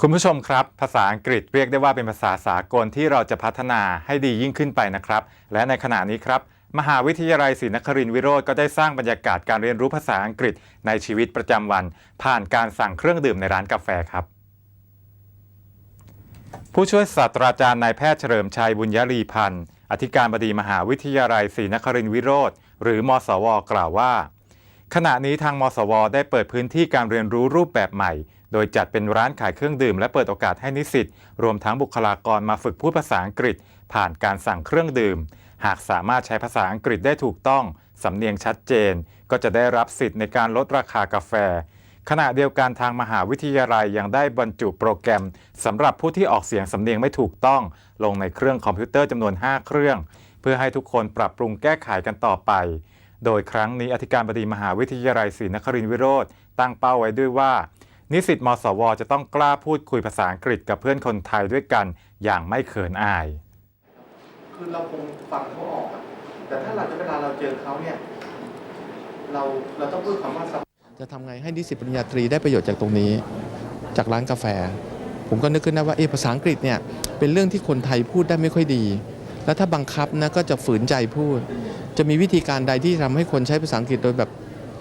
คุณผู้ชมครับ ภาษาอังกฤษเรียกได้ว่าเป็นภาษาสากลที่เราจะพัฒนาให้ดียิ่งขึ้นไปนะครับ และในขณะนี้ครับ มหาวิทยาลัยศรีนครินทรวิโรธก็ได้สร้างบรรยากาศการเรียนรู้ภาษาอังกฤษในชีวิตประจำวัน ผ่านการสั่งเครื่องดื่มในร้านกาแฟครับ ผู้ช่วยศาสตราจารย์นายแพทย์เฉลิมชัยบุญยรีพันธ์อธิการบดีมหาวิทยาลัยศรีนครินทรวิโรธหรือมสว กล่าวว่า ขณะนี้ทางมสว ได้เปิดพื้นที่การเรียนรู้รูปแบบใหม่ โดยจัดเป็นร้านขายเครื่องดื่มและเปิดโอกาสให้นิสิตรวมทั้งบุคลากรมาฝึกพูดภาษาอังกฤษ ผ่านการสั่งเครื่องดื่ม หากสามารถใช้ภาษาอังกฤษได้ถูกต้อง สำเนียงชัดเจน ก็จะได้รับสิทธิ์ในการลดราคากาแฟ ขณะเดียวกันทางมหาวิทยาลัยยังได้บรรจุโปรแกรมสำหรับผู้ที่ออกเสียงสำเนียงไม่ถูกต้อง ลงในเครื่องคอมพิวเตอร์จำนวน 5 เครื่อง เพื่อให้ทุกคนปรับปรุงแก้ไขกันต่อไปโดยครั้งนี้อธิการบดีมหาวิทยาลัยศรีนครินทรวิโรธตั้งเป้าไว้ด้วยว่า นิสิตมสว จะต้องกล้าพูดคุยภาษาอังกฤษกับเพื่อนคนไทยด้วยกันอย่างไม่เขินอาย คือเราคงฟังเขาออกอะแต่ถ้าเราจะเวลาเราเจอเขาเนี่ย เราเราต้องพูดคำว่าจะทำไงให้นิสิตปริญญาตรีได้ประโยชน์จากตรงนี้ จากร้านกาแฟ ผมก็นึกขึ้นได้ว่าเออภาษาอังกฤษเนี่ยเป็นเรื่องที่คนไทยพูดได้ไม่ค่อยดี แล้วถ้าบังคับนะก็จะฝืนใจพูด จะมีวิธีการใดที่ทำให้คนใช้ภาษาอังกฤษโดยแบบ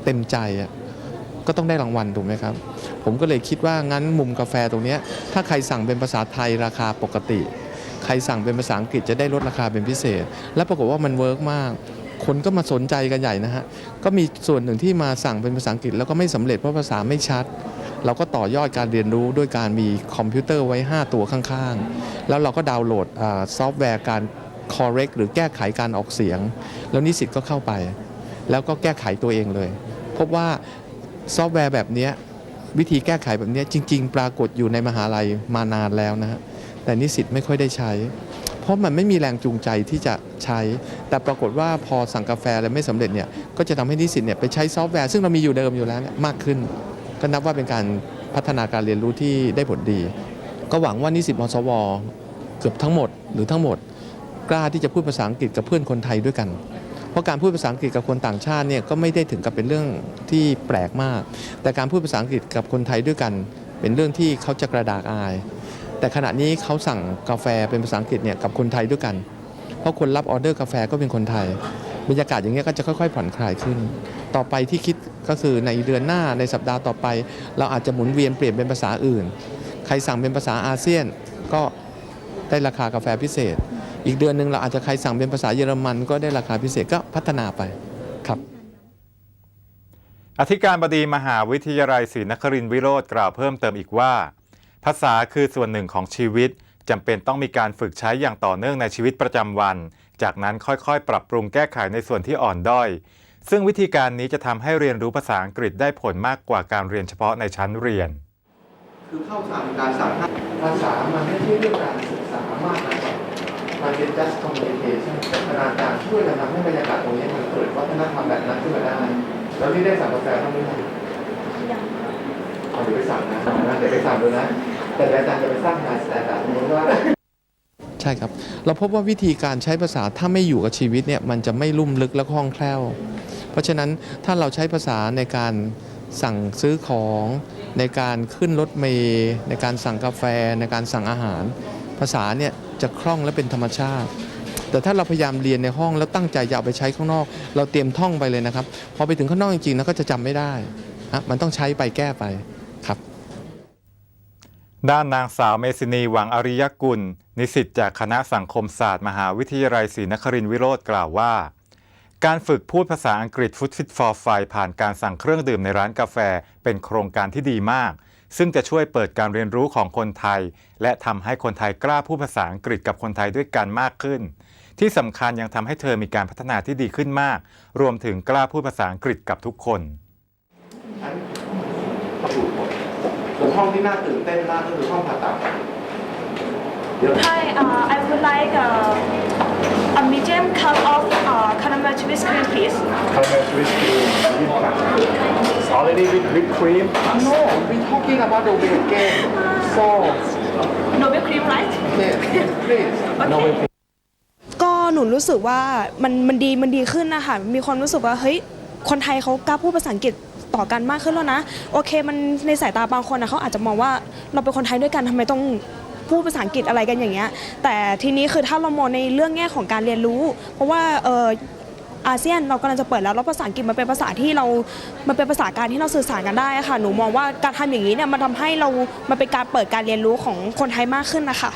เต็มใจอะ ก็ต้องได้รางวัลถูกไหมครับ ผมก็เลยคิดว่างั้นมุมกาแฟตรงนี้ถ้าใครสั่งเป็นภาษาไทยราคาปกติ ใครสั่งเป็นภาษาอังกฤษจะได้ลดราคาเป็นพิเศษ และปรากฏว่ามันเวิร์กมาก คนก็มาสนใจกันใหญ่นะฮะ ก็มีส่วนหนึ่งที่มาสั่งเป็นภาษาอังกฤษแล้วก็ไม่สำเร็จเพราะภาษาไม่ชัด เราก็ต่อยอดการเรียนรู้ด้วยการมีคอมพิวเตอร์ไว้ 5 ตัวข้างๆ แล้วเราก็ดาวน์โหลดซอฟต์แวร์การ correct หรือแก้ไขการออกเสียง แล้วนิสิตก็เข้าไป แล้วก็แก้ไขตัวเองเลย พบว่า ซอฟต์แวร์แบบนี้วิธีแก้ไขแบบนี้จริง ๆ ปรากฏอยู่ในมหาลัยมานานแล้วนะฮะแต่นิสิตไม่ค่อยได้ใช้ เพราะมันไม่มีแรงจูงใจที่จะใช้ แต่ปรากฏว่าพอสั่งกาแฟแล้วไม่สำเร็จเนี่ยก็จะทำให้นิสิตเนี่ยไปใช้ซอฟต์แวร์ซึ่งเรามีอยู่เดิมอยู่แล้วเนี่ยมากขึ้น ก็นับว่าเป็นการพัฒนาการเรียนรู้ที่ได้ผลดี ก็หวังว่านิสิตมสวเกือบทั้งหมดหรือทั้งหมด กล้าที่จะพูดภาษาอังกฤษกับเพื่อนคนไทยด้วยกัน เพราะการพูดภาษาอังกฤษกับคนต่างชาติเนี่ยก็ไม่ได้ถึงกับเป็นเรื่องที่แปลกมาก แต่การพูดภาษาอังกฤษกับคนไทยด้วยกัน เป็นเรื่องที่เขาจะกระดากอาย แต่ขณะนี้เขาสั่งกาแฟเป็นภาษาอังกฤษเนี่ยกับคนไทยด้วยกัน เพราะคนรับออเดอร์กาแฟก็เป็นคนไทยบรรยากาศอย่างเงี้ยก็จะค่อยๆผ่อนคลายขึ้น ต่อไปที่คิดก็คือในเดือนหน้าในสัปดาห์ต่อไป เราอาจจะหมุนเวียนเปลี่ยนเป็นภาษาอื่น ใครสั่งเป็นภาษาอาเซียนก็ได้ราคากาแฟพิเศษ อีกเดือนหนึ่งเราอาจจะใครสั่งเป็นภาษาเยอรมันก็ได้ราคาพิเศษก็พัฒนาไปครับ อธิการบดีมหาวิทยาลัยศรีนครินทรวิโรธกล่าวเพิ่มเติมอีกว่า ภาษาคือส่วนหนึ่งของชีวิตจำเป็นต้องมีการฝึกใช้อย่างต่อเนื่องในชีวิตประจำวัน จากนั้นค่อยๆ ปรับปรุงแก้ไขในส่วนที่อ่อนด้อย ซึ่งวิธีการนี้จะทำให้เรียนรู้ภาษาอังกฤษได้ผลมากกว่าการเรียนเฉพาะในชั้นเรียน คือเข้าทางการสั่งภาษามันไม่ใช่เรื่องการศึกษามากนะ ครับมันเป็น just communication พัฒนาการช่วยกันทำให้บรรยากาศตรงนี้มันเกิดวัฒนธรรมแบบนั้นขึ้นมาได้ แล้วที่ได้สั่งกาแฟต้องไหมครับเอาเดี๋ยวไปสั่งนะนะเดี๋ยวไปสั่งดูนะ แต่อาจารย์จะไปสร้างงานสแตนดาร์ดสมมติว่าใช่ครับ เราพบว่าวิธีการใช้ภาษาถ้าไม่อยู่กับชีวิตเนี่ยมันจะไม่ลุ่มลึกและคล่องแคล่ว เพราะฉะนั้นถ้าเราใช้ภาษาในการสั่งซื้อของในการขึ้นรถเมล์ในการสั่งกาแฟ ในการสั่งอาหาราษาเนี่ยจะคล่องและเป็นธรรมชาติ แต่ถ้าเราพยายามเรียนในห้องแล้วตั้งใจจะเอาไปใช้ข้างนอก เราเตรียมท่องไปเลยนะครับ พอไปถึงข้างนอกจริงๆนะก็จะจำไม่ได้ฮะมันต้องใช้ไปแก้ไปครับ ด้านนางสาวเมซินีหวังอริยกุล นิสิตจากคณะสังคมศาสตร์ มหาวิทยาลัยศรีนครินทรวิโรธกล่าวว่า การฝึกพูดภาษาอังกฤษ Food Fit for f i ผ่านการสั่งเครื่องดื่มในร้านกาแฟ เป็นโครงการที่ดีมาก ซึ่งจะช่วยเปิดการเรียนรู้ของคนไทย และทำให้คนไทยกล้าพูดภาษาอังกฤษกับคนไทยด้วยกันมากขึ้น ที่สำคัญยังทำให้เธอมีการพัฒนาที่ดีขึ้นมาก รวมถึงกล้าพูดภาษาอังกฤษกับทุกคนอันถูกหมดส่วนห้องที่น่าตื่นเต้นมากก็คือห้องผ่าตัดเดี๋ยว Hi, uh, I would like uh, a medium cup of uh, caramel with cream, please. caramel whiskey already with whipped cream no we talking about the weight gain so No whipped cream, right? yes please Okay. ก็หนูรู้สึกว่ามันมันดีมันดีขึ้นนะคะมีความรู้สึกว่าเฮ้ยคนไทยเขากล้าพูดภาษาอังกฤษต่อกันมากขึ้นแล้วนะ โอเคมันในสายตาบางคนนะเขาอาจจะมองว่าเราเป็นคนไทยด้วยกันทำไมต้องพูดภาษาอังกฤษอะไรกันอย่างเงี้ยแต่ทีนี้คือถ้าเรามองในเรื่องแง่ของการเรียนรู้ เพราะว่าเออ อาเซียนเรากำลังจะเปิดแล้วแล้วภาษาอังกฤษมันเป็นภาษาที่เรามันเป็นภาษาการที่เราสื่อสารกันได้อะค่ะ หนูมองว่าการทำอย่างนี้เนี่ยมันทำให้เรา มันเป็นการเปิดการเรียนรู้ของคนไทยมากขึ้นนะคะ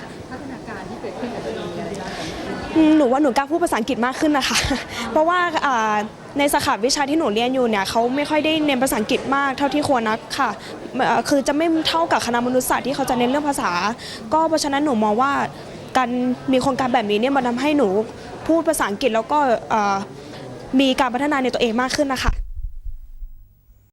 อืมหนูว่าหนูกล้าพูดภาษาอังกฤษมากขึ้นนะคะ เพราะว่าอ่าในสาขาวิชาที่หนูเรียนอยู่เนี่ยเขาไม่ค่อยได้เน้นภาษาอังกฤษมากเท่าที่ควรนักค่ะเอ่อคือจะไม่เท่ากับคณะมนุษยศาสตร์ที่เขาจะเน้นเรื่องภาษา ก็เพราะฉะนั้นหนูมองว่าการมีโครงการแบบนี้เนี่ยมันทำให้หนูพูดภาษาอังกฤษแล้วก็เอ่อ มีการพัฒนาในตัวเองมากขึ้นนะคะ